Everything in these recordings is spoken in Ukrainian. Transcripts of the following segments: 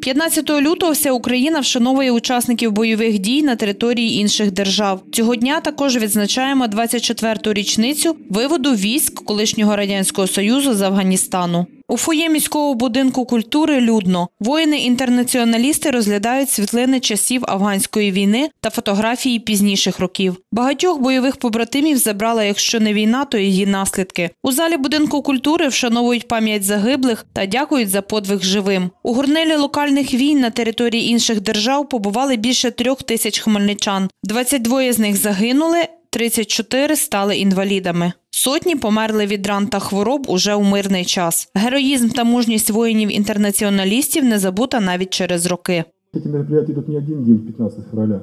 15 лютого вся Україна вшановує учасників бойових дій на території інших держав. Цього дня також відзначаємо 24-ту річницю виводу військ колишнього радянського союзу з Афганістану. У фоє міського будинку культури людно воїни-інтернаціоналісти розглядають світлини часів афганської війни та фотографії пізніших років. Багатьох бойових побратимів забрала, якщо не війна, то її наслідки. У залі будинку культури вшановують пам'ять загиблих та дякують за подвиг живим. У горнилі локальних війн на території інших держав побували більше трьох тисяч хмельничан. 22 з них загинули. 34 стали інвалідами. Сотні померли від ран та хвороб уже у мирний час. Героїзм та мужність воїнів-інтернаціоналістів не забута навіть через роки. Эти мероприятия идут не один день, 15 февраля.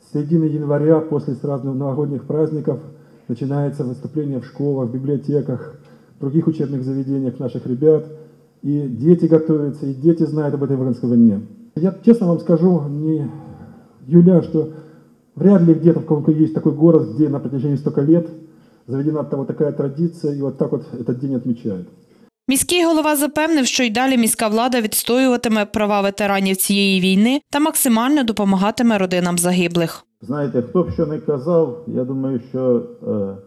С середины января, после сразу новогодних праздников, начинается выступление в школах, библиотеках, других учебных заведениях наших ребят. И дети готовятся, и дети знают об этой воинской войне. Я честно вам скажу, не Юля, что вряд ли где-то в каком-то есть такой город, где на протяжении столько лет заведена вот такая традиция, и вот так вот этот день отмечают. Міський голова запевнив, що й далі міська влада відстоюватиме права ветеранів цієї війни та максимально допомагатиме родинам загиблих. Знаєте, хто б що не казав, я думаю, що е,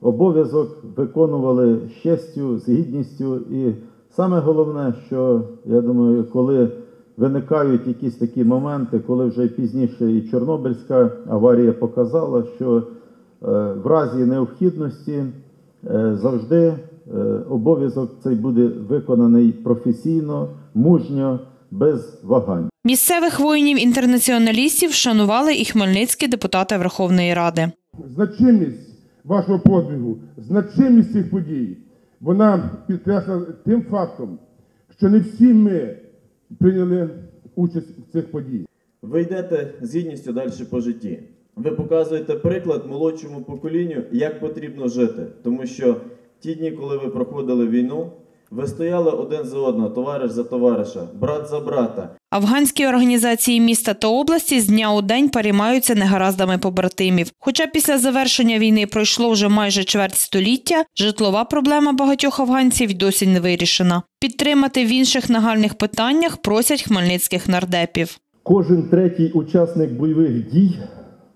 обов'язок виконували з честю, з гідністю. І саме головне, що я думаю, коли виникають якісь такі моменти, коли вже пізніше і Чорнобильська аварія показала, що е, в разі необхідності е, завжди е, обов'язок цей буде виконаний професійно, мужньо, без вагань. Місцевих воїнів-інтернаціоналістів вшанували і хмельницькі депутати Верховної Ради. значимість вашого подвигу, значимість цих подій, вона підкреслена тим фактом, що не всі ми прийняли участь в цих подіях. Ви йдете з гідністю далі по житті. Ви показуєте приклад молодшому поколінню, як потрібно жити. Тому що ті дні, коли ви проходили війну, ви стояли один за одного, товариш за товариша, брат за брата. Афганські організації міста та області з дня у день переймаються негараздами побратимів. Хоча після завершення війни пройшло вже майже чверть століття, житлова проблема багатьох афганців досі не вирішена. Підтримати в інших нагальних питаннях просять хмельницьких нардепів. Кожен третій учасник бойових дій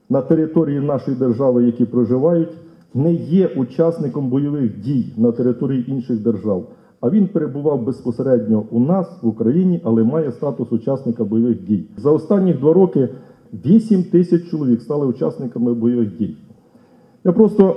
на території нашої держави, які проживають, не є учасником бойових дій на території інших держав. А він перебував безпосередньо у нас в Україні, але має статус учасника бойових дій. За останні два роки 8 тисяч чоловік стали учасниками бойових дій. Я просто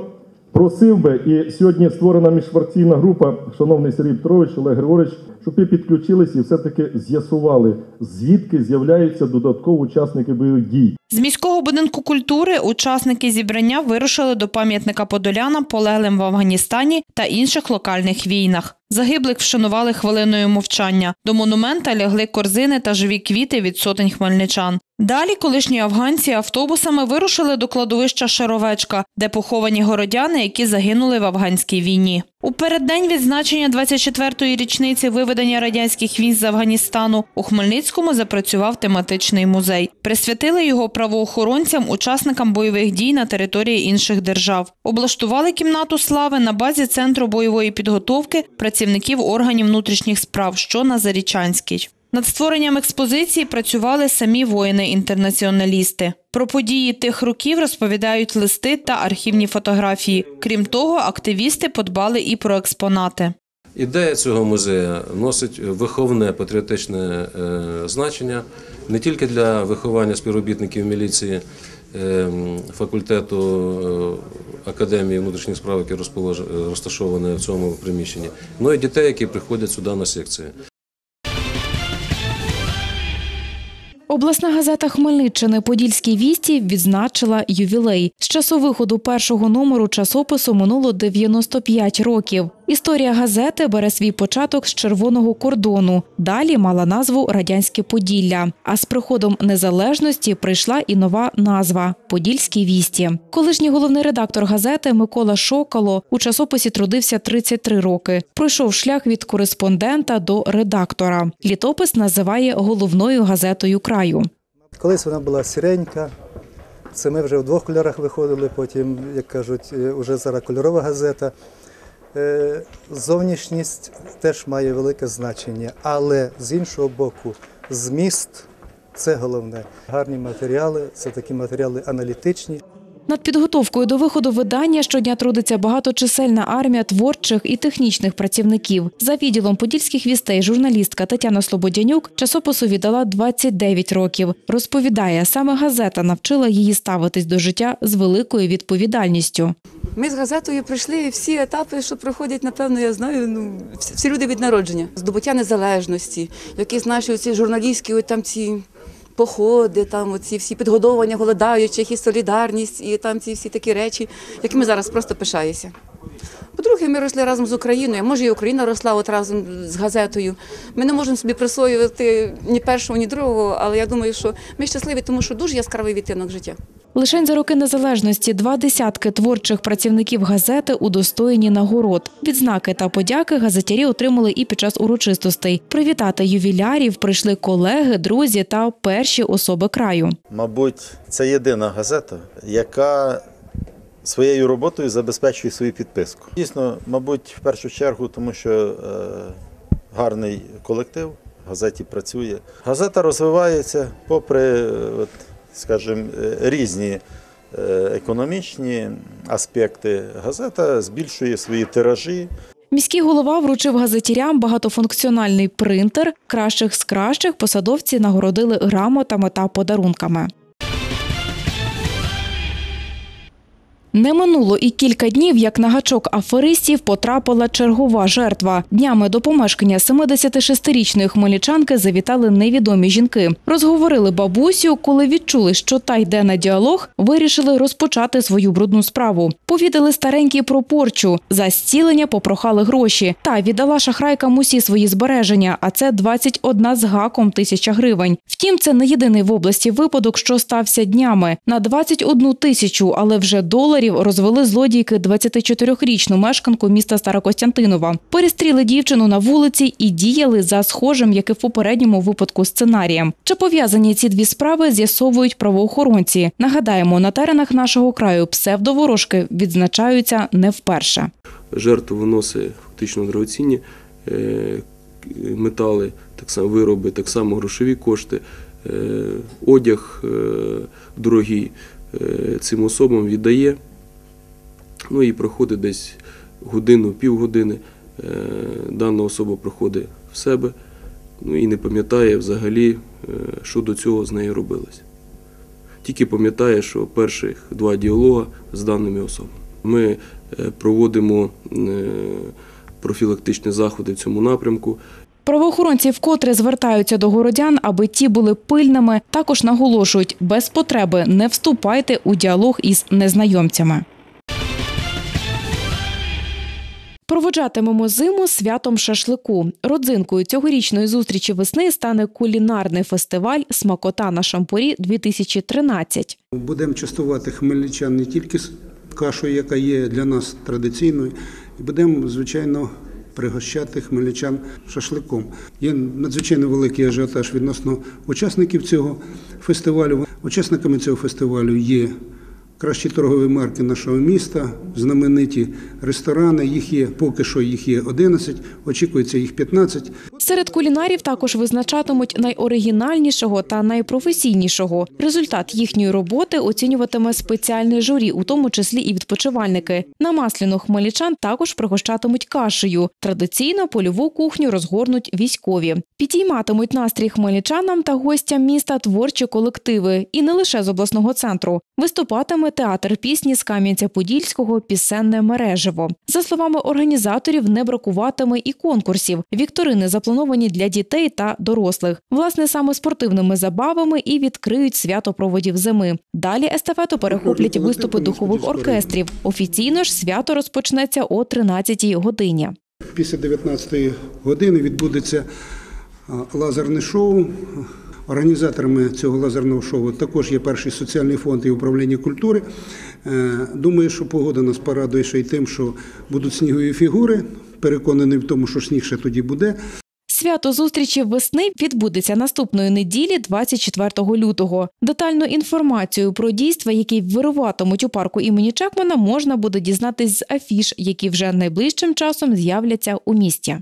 просив би, і сьогодні створена міжфракційна група, шановний Сергій Петрович, Олег Григорович, щоб ви підключились і все-таки з'ясували, звідки з'являються додаткові учасники бойових дій. З міського будинку культури учасники зібрання вирушили до пам'ятника Подолянам, полеглим в Афганістані та інших локальних війнах. Загиблих вшанували хвилиною мовчання. До монумента лягли корзини та живі квіти від сотень хмельничан. Далі колишні афганці автобусами вирушили до кладовища Шаровечка, де поховані городяни, які загинули в афганській війні. У переддень відзначення 24-ї річниці виведення радянських військ з Афганістану у Хмельницькому запрацював тематичний музей. Присвятили його правоохоронцям, учасникам бойових дій на території інших держав. Облаштували кімнату слави на базі центру бойової підготовки працівників органів внутрішніх справ, що на Зарічанській. Над створенням експозиції працювали самі воїни-інтернаціоналісти. Про події тих років розповідають листи та архівні фотографії. Крім того, активісти подбали і про експонати. Ідея цього музею носить виховне патріотичне е, значення не тільки для виховання співробітників міліції факультету е, Академії внутрішніх справ, яке розполож- розташоване в цьому приміщенні, але й дітей, які приходять сюди на секції. Обласна газета Хмельниччини Подільські вісті відзначила ювілей. З часу виходу першого номеру часопису минуло 95 років. Історія газети бере свій початок з червоного кордону. Далі мала назву Радянське Поділля. А з приходом незалежності прийшла і нова назва Подільські вісті. Колишній головний редактор газети Микола Шокало у часописі трудився 33 роки. Пройшов шлях від кореспондента до редактора. Літопис називає головною газетою краю. Колись вона була сіренька. Це ми вже в двох кольорах виходили, потім, як кажуть, е, вже зараз кольорова газета. Е, Зовнішність теж має велике значення, але з іншого боку, зміст це головне. Гарні матеріали, це такі матеріали аналітичні. Над підготовкою до виходу видання щодня трудиться багаточисельна армія творчих і технічних працівників. За відділом подільських вістей журналістка Тетяна Слободянюк часопису віддала 29 років. Розповідає, саме газета навчила її ставитись до життя з великою відповідальністю. Ми з газетою пройшли всі етапи, що проходять, напевно, я знаю, ну всі люди від народження. Здобуття незалежності, якісь наші оці журналістські там ці походи, там оці всі підгодовування голодаючих і солідарність, і там ці всі такі речі, якими зараз просто пишаюся. По-друге, ми росли разом з Україною. Може, і Україна росла от разом з газетою. Ми не можемо собі присвоювати ні першого, ні другого, але я думаю, що ми щасливі, тому що дуже яскравий відтинок життя. Лишень за роки незалежності два десятки творчих працівників газети удостоєні нагород. Відзнаки та подяки газетярі отримали і під час урочистостей. Привітати ювілярів прийшли колеги, друзі та перші особи краю. Мабуть, це єдина газета, яка своєю роботою забезпечує свою підписку. Дійсно, мабуть, в першу чергу, тому що е, гарний колектив в газеті працює. Газета розвивається попри, е, от, скажімо, е, різні е, економічні аспекти. Газета збільшує свої тиражі. Міський голова вручив газетірям багатофункціональний принтер. Кращих з кращих посадовці нагородили грамотами та подарунками. Не минуло і кілька днів, як на гачок аферистів потрапила чергова жертва. Днями до помешкання 76-річної хмельничанки завітали невідомі жінки. Розговорили бабусю, коли відчули, що та йде на діалог, вирішили розпочати свою брудну справу. Повідали старенькій про порчу. За зцілення попрохали гроші. Та віддала шахрайкам усі свої збереження, а це 21 з гаком тисяча гривень. Втім, це не єдиний в області випадок, що стався днями. На 21 тисячу, але вже доларів розвели злодійки 24-річну мешканку міста Старокостянтинова. Перестріли дівчину на вулиці і діяли за схожим, як і в попередньому випадку, сценарієм. Чи пов'язані ці дві справи з'ясовують правоохоронці? Нагадаємо, на теренах нашого краю псевдоворожки відзначаються не вперше. жертву виносить фактично дорогоцінні е, метали, так само вироби, так само грошові кошти, е, одяг е, дорогий цим особам віддає. Ну і проходить десь годину, півгодини. е, Дана особа проходить в себе, ну і не пам'ятає взагалі, е, що до цього з нею робилось. Тільки пам'ятає, що перших два діалога з даними особами. Ми е, проводимо профілактичні заходи в цьому напрямку. Правоохоронці вкотре звертаються до городян, аби ті були пильними. Також наголошують, без потреби не вступайте у діалог із незнайомцями. Проводжатимемо зиму святом шашлику. Родзинкою цьогорічної зустрічі весни стане кулінарний фестиваль Смакота на шампурі 2013 Будемо частувати хмельничан не тільки кашою, яка є для нас традиційною, і будемо, звичайно, пригощати хмельничан шашликом. Є надзвичайно великий ажіотаж відносно учасників цього фестивалю. Учасниками цього фестивалю є кращі торгові марки нашого міста, знамениті ресторани. Їх є поки що їх є 11, очікується їх 15. Серед кулінарів також визначатимуть найоригінальнішого та найпрофесійнішого. Результат їхньої роботи оцінюватиме спеціальне журі, у тому числі і відпочивальники. На масляну хмельничан також пригощатимуть кашею. Традиційно польову кухню розгорнуть військові. Підійматимуть настрій хмельничанам та гостям міста творчі колективи, і не лише з обласного центру. Виступатиме театр пісні з Кам'янця-Подільського пісенне мережево. За словами організаторів, не бракуватиме і конкурсів. Вікторини заплановані для дітей та дорослих. Власне, саме спортивними забавами і відкриють свято проводів зими. Далі естафету перехоплять виступи духових оркестрів. Офіційно ж свято розпочнеться о 13-й годині. Після 19-ї години відбудеться лазерне шоу. Організаторами цього лазерного шоу також є перший соціальний фонд і управління культури. Е, Думаю, що погода нас порадує ще й тим, що будуть снігові фігури. Переконаний в тому, що сніг ще тоді буде. Свято зустрічі весни відбудеться наступної неділі, 24 лютого. Детальну інформацію про дійства, які вируватимуть у парку імені Чекмана, можна буде дізнатись з афіш, які вже найближчим часом з'являться у місті.